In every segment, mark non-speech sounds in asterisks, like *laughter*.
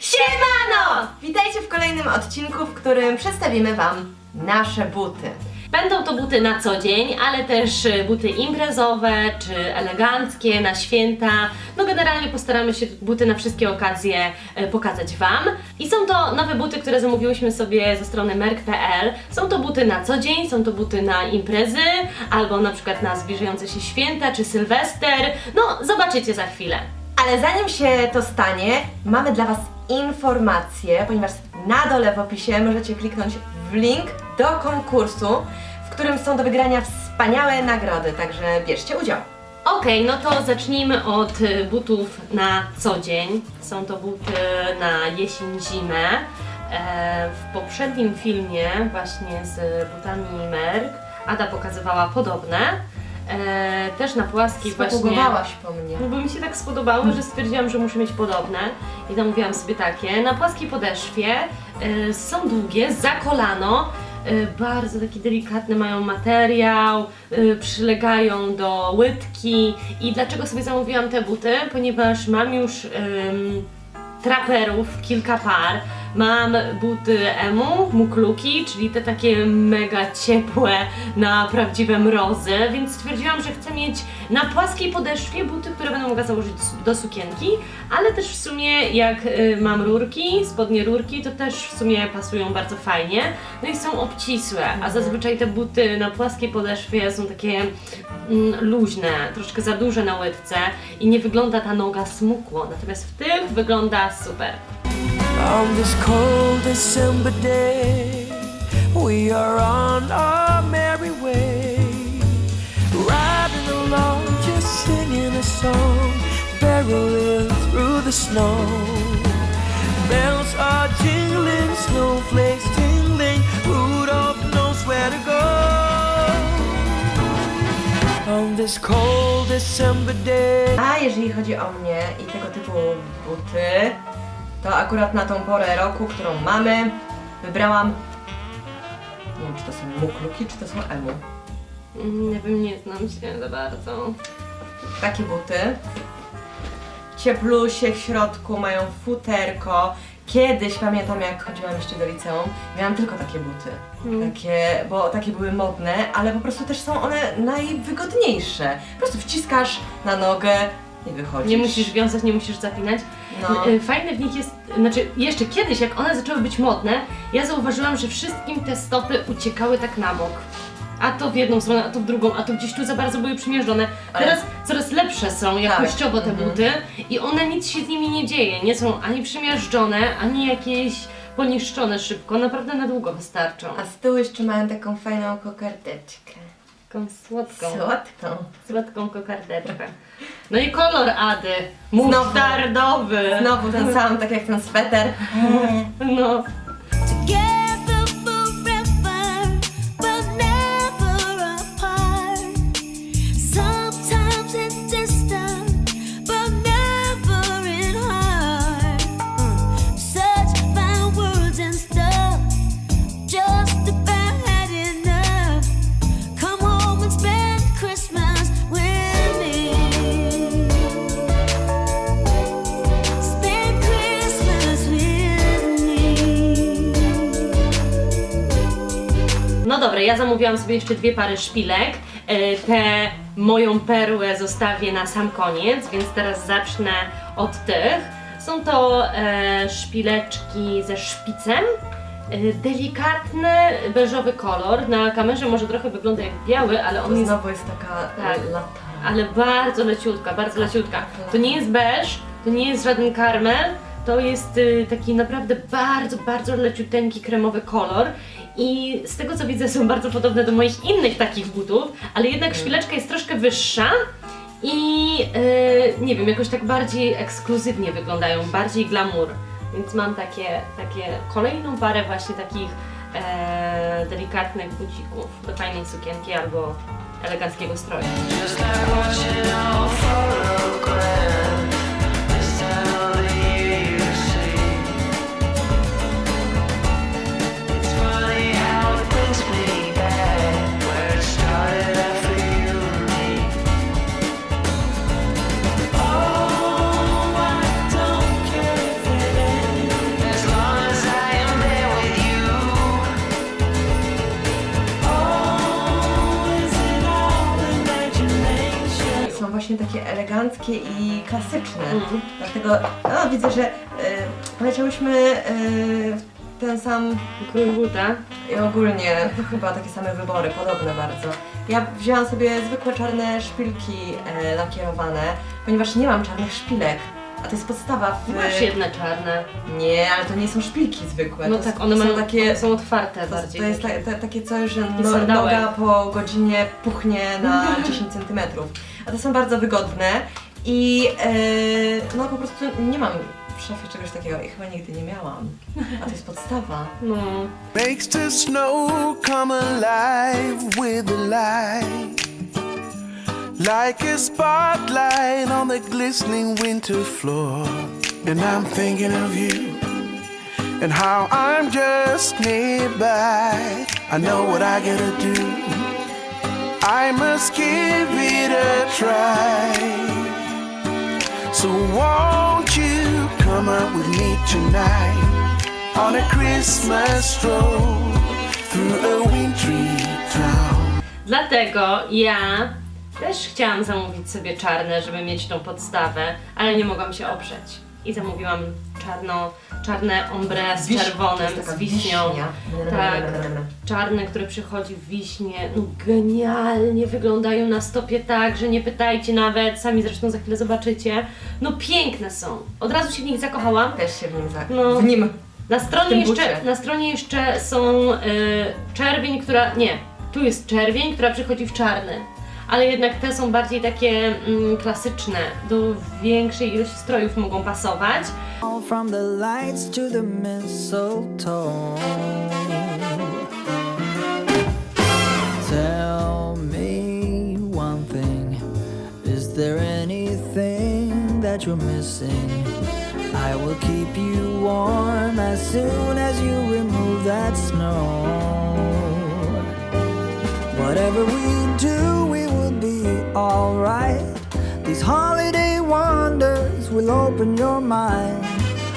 Siemano! Witajcie w kolejnym odcinku, w którym przedstawimy Wam nasze buty. Będą to buty na co dzień, ale też y, buty imprezowe czy eleganckie na święta. No generalnie postaramy się buty na wszystkie okazje y, pokazać Wam. I są to nowe buty, które zamówiłyśmy sobie ze strony merk.pl. Są to buty na co dzień, są to buty na imprezy, albo na przykład na zbliżające się święta czy sylwester. No, zobaczycie za chwilę. Ale zanim się to stanie, mamy dla Was informację, ponieważ na dole w opisie możecie kliknąć w link do konkursu, w którym są do wygrania wspaniałe nagrody, także bierzcie udział. Okej, no to zacznijmy od y, butów na co dzień. Są to buty na jesień-zimę. E, w poprzednim filmie właśnie z butami Merk Ada pokazywała podobne. E, też na płaski właśnie. Spopugowałaś po mnie. No bo mi się tak spodobały, że stwierdziłam, że muszę mieć podobne i zamówiłam sobie takie. Na płaskiej podeszwie y, są długie, za kolano, y, bardzo taki delikatny mają materiał, y, przylegają do łydki. I dlaczego sobie zamówiłam te buty? Ponieważ mam już traperów kilka par. Mam buty emu, mukluki, czyli te takie mega ciepłe na prawdziwe mrozy, więc stwierdziłam, że chcę mieć na płaskiej podeszwie buty, które będę mogła założyć do sukienki, ale też w sumie jak y, mam rurki, spodnie rurki, to też w sumie pasują bardzo fajnie. No i są obcisłe, a zazwyczaj te buty na płaskiej podeszwie są takie mm, luźne, troszkę za duże na łydce i nie wygląda ta noga smukło, natomiast w tych wygląda super. On this cold December day, we are on our merry way, riding along, just singing a song, barreling through the snow. Bells are jingling, snowflakes tingling, Rudolph knows where to go. On this cold December day. A jeżeli chodzi o mnie i tego typu buty, to akurat na tą porę roku, którą mamy, wybrałam. Nie wiem, czy to są mukluki, czy to są emu. Mm, Nie wiem, nie znam się za bardzo. Takie buty. Cieplusie w środku, mają futerko. Kiedyś pamiętam, jak chodziłam jeszcze do liceum, miałam tylko takie buty. Mm. Takie, bo takie były modne, ale po prostu też są one najwygodniejsze. Po prostu wciskasz na nogę i wychodzisz. Nie musisz wiązać, nie musisz zapinać. No. Y, Fajne w nich jest, znaczy jeszcze kiedyś, jak one zaczęły być modne, ja zauważyłam, że wszystkim te stopy uciekały tak na bok. A to w jedną stronę, a to w drugą, a to gdzieś tu za bardzo były przymierzone. Ale- Teraz coraz lepsze są jakościowo te Mhm. buty i one nic się z nimi nie dzieje. Nie są ani przymierzone, ani jakieś poniszczone szybko. Naprawdę na długo wystarczą. A z tyłu jeszcze mają taką fajną kokardeczkę. Taką słodką, Słodką. słodką kokardeczkę. No i kolor Ady. Musztardowy. Znowu ten sam, tak jak ten sweter. No. No dobra, ja zamówiłam sobie jeszcze dwie pary szpilek. E, Tę moją perłę zostawię na sam koniec, więc teraz zacznę od tych. Są to e, szpileczki ze szpicem. E, delikatny, beżowy kolor. Na kamerze może trochę wygląda jak biały, ale on To jest znowu jest taka Tak. lata. ale bardzo leciutka, bardzo leciutka. To nie jest beż, to nie jest żaden karmel, to jest y, taki naprawdę bardzo, bardzo leciuteńki kremowy kolor. I z tego co widzę są bardzo podobne do moich innych takich butów, ale jednak szpileczka jest troszkę wyższa i y, nie wiem, jakoś tak bardziej ekskluzywnie wyglądają, bardziej glamour. Więc mam takie, takie kolejną parę właśnie takich e, delikatnych bucików do fajnej sukienki albo eleganckiego stroju. Just like eleganckie i klasyczne. Mhm. Dlatego no, widzę, że y, poleciałyśmy y, ten sam Król buta. i ogólnie chyba takie same wybory, podobne bardzo. Ja wzięłam sobie zwykłe czarne szpilki e, lakierowane, ponieważ nie mam czarnych szpilek. A to jest podstawa w... Masz jedne czarne. Nie, ale to nie są szpilki zwykłe. No to tak, są, one to mają, są takie... są otwarte To, bardziej. to jest takie. ta, ta, takie coś, że no, noga po godzinie puchnie na *laughs* 10 cm. A to są bardzo wygodne i e, no po prostu nie mam w szafie czegoś takiego i chyba nigdy nie miałam. A to jest podstawa. No. Makes the snow come alive with the light. Like a spotlight on the glistening winter floor. And I'm thinking of you and how I'm just nearby. I know what I gotta do. I must give it a try. So won't you come out with me tonight on a Christmas stroll through a wintry town? Dlatego ja też chciałam zamówić sobie czarne, żeby mieć tą podstawę, ale nie mogłam się oprzeć. I zamówiłam czarno, czarne ombre z Wiś- to czerwonym, jest taka z wiśnią. wiśnia. Tak, czarne, które przychodzi w wiśnie. No genialnie wyglądają na stopie tak, że nie pytajcie nawet, sami zresztą za chwilę zobaczycie. No piękne są. Od razu się w nich zakochałam. Też się w nim za... No. W nim. Na W stronie, tym jeszcze, bucie. na stronie jeszcze są y, czerwień, która. Nie, tu jest czerwień, która przychodzi w czarny. Ale jednak te są bardziej takie mm, klasyczne. Do większej ilości strojów mogą pasować. From the lights to the mistletoe. Tell me one thing. Is there anything that you're missing? I will keep you warm as soon as you remove that snow. Whatever we do, we will be alright. These holiday wonders will open your mind.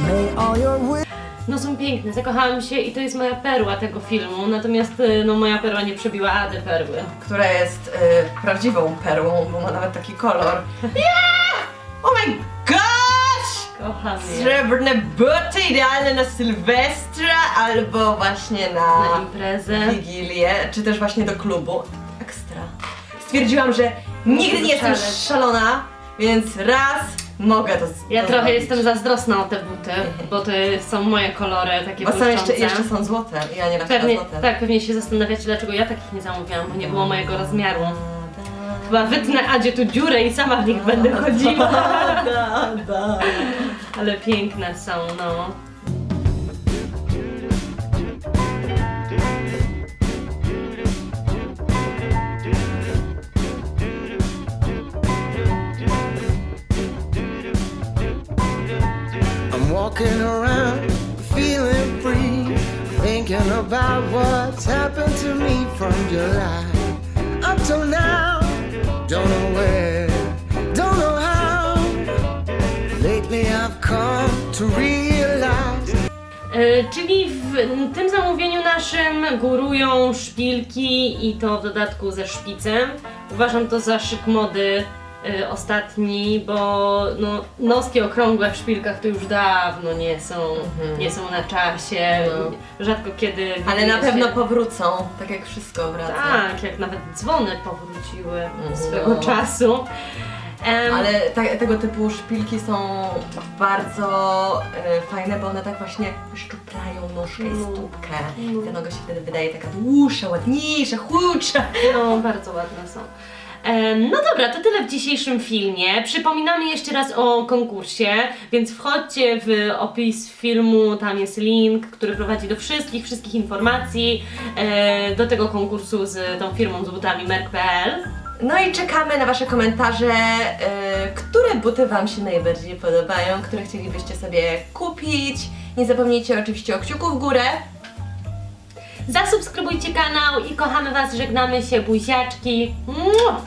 May all your wishes. No są piękne, zakochałam się i to jest moja perła tego filmu. Natomiast y, no, moja perła nie przebiła Ady perły. która jest y, prawdziwą perłą, bo ma nawet taki kolor. Yeah! Oh my gosh! Kocham je. Srebrne buty idealne na Sylwestra albo właśnie Na na imprezę. Wigilię, czy też właśnie do klubu. Ekstra. Stwierdziłam, że nigdy nie jestem szaleć. szalona, więc raz mogę to Ja to trochę zrobić. jestem zazdrosna o te buty, bo to są moje kolory, takie Bo są jeszcze, błyszczące. jeszcze są złote, ja nie raz Pewnie, złote. tak, pewnie się zastanawiacie, dlaczego ja takich nie zamówiłam, bo nie było mojego rozmiaru. Chyba wytnę Adzie tu dziurę i sama w nich będę chodziła. Ale piękne są, no. Walking around feeling free, thinking about what's happened to me from July up till now. Don't know where, don't know how. Lately I've come to realize. E, czyli w tym zamówieniu naszym górują szpilki i to w dodatku ze szpicem. Uważam to za szyk mody e, ostatni, bo no, noski okrągłe w szpilkach to już dawno nie są, nie są na czasie. No. Rzadko kiedy Ale widuje na pewno się- powrócą, tak jak wszystko wraca. Tak, jak nawet dzwony powróciły Mhm. swego czasu. Em, Ale ta, tego typu szpilki są bardzo e, fajne, bo one tak właśnie szczuplają nóżkę i No. stópkę. I ta noga się wtedy wydaje taka dłuższa, ładniejsza, chudsza. No, bardzo ładne są. No dobra, to tyle w dzisiejszym filmie. Przypominamy jeszcze raz o konkursie, więc wchodźcie w opis filmu, tam jest link, który prowadzi do wszystkich, wszystkich informacji e, do tego konkursu z tą firmą z butami Merk.pl. No i czekamy na Wasze komentarze, e, które buty Wam się najbardziej podobają, które chcielibyście sobie kupić. Nie zapomnijcie oczywiście o kciuku w górę. Zasubskrybujcie kanał i kochamy Was, żegnamy się, buziaczki. Mua!